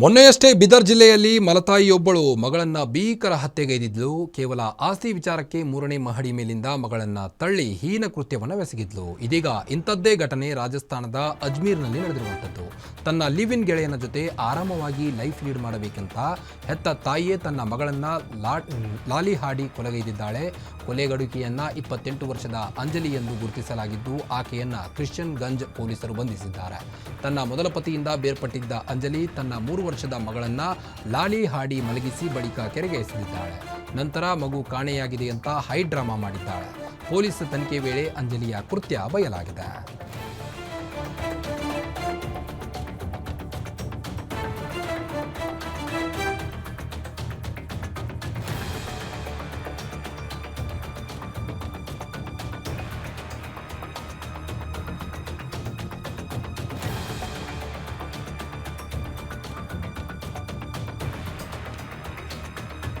ಮೊನ್ನೆಯಷ್ಟೇ ಬಿದರ್ ಜಿಲ್ಲೆಯಲ್ಲಿ ಮಲತಾಯಿಯೊಬ್ಬಳು ಮಗಳನ್ನ ಭೀಕರ ಹತ್ಯೆಗೈದಿದ್ಲು ಕೇವಲ ಆಸ್ತಿ ವಿಚಾರಕ್ಕೆ ಮೂರನೇ ಮಹಡಿ ಮೇಲಿಂದ ಮಗಳನ್ನ ತಳ್ಳಿ ಹೀನ ಕೃತ್ಯವನ್ನು ಎಸಗಿದ್ಲು ಇದೀಗ ಇಂಥದ್ದೇ ಘಟನೆ ರಾಜಸ್ಥಾನದ ಅಜ್ಮೀರ್ನಲ್ಲಿ ನಡೆದಿರುವಂಥದ್ದು. ತನ್ನ ಲಿವ್ ಗೆಳೆಯನ ಜೊತೆ ಆರಾಮವಾಗಿ ಲೈಫ್ ಲೀಡ್ ಮಾಡಬೇಕಂತ ಹೆತ್ತ ತಾಯಿಯೇ ತನ್ನ ಮಗಳನ್ನ ಲಾಲಿ ಹಾಡಿ ಕೊಲೆಗೈದಿದ್ದಾಳೆ ಕೊಲೆಗಡುಕಿಯನ್ನ ಇಪ್ಪತ್ತೆಂಟು ವರ್ಷದ ಅಂಜಲಿ ಎಂದು ಗುರುತಿಸಲಾಗಿದ್ದು, ಆಕೆಯನ್ನ ಕ್ರಿಶ್ಚಿಯನ್ ಗಂಜ್ ಪೊಲೀಸರು ಬಂಧಿಸಿದ್ದಾರೆ. ತನ್ನ ಮೊದಲ ಪತಿಯಿಂದ ಬೇರ್ಪಟ್ಟಿದ್ದ ಅಂಜಲಿ ತನ್ನ ಮೂರು ವರ್ಷದ ಮಗಳನ್ನ ಲಾಲಿ ಹಾಡಿ ಮಲಗಿಸಿ ಬಳಿಕ ಕೆರೆಗೆ ಎಸೆದಿದ್ದಾಳೆ. ನಂತರ ಮಗು ಕಾಣೆಯಾಗಿದೆ ಅಂತ ಹೈ ಡ್ರಾಮಾ ಮಾಡಿದ್ದಾಳೆ. ಪೊಲೀಸ್ ತನಿಖೆ ವೇಳೆ ಅಂಜಲಿಯ ಕೃತ್ಯ ಬಯಲಾಗಿದೆ.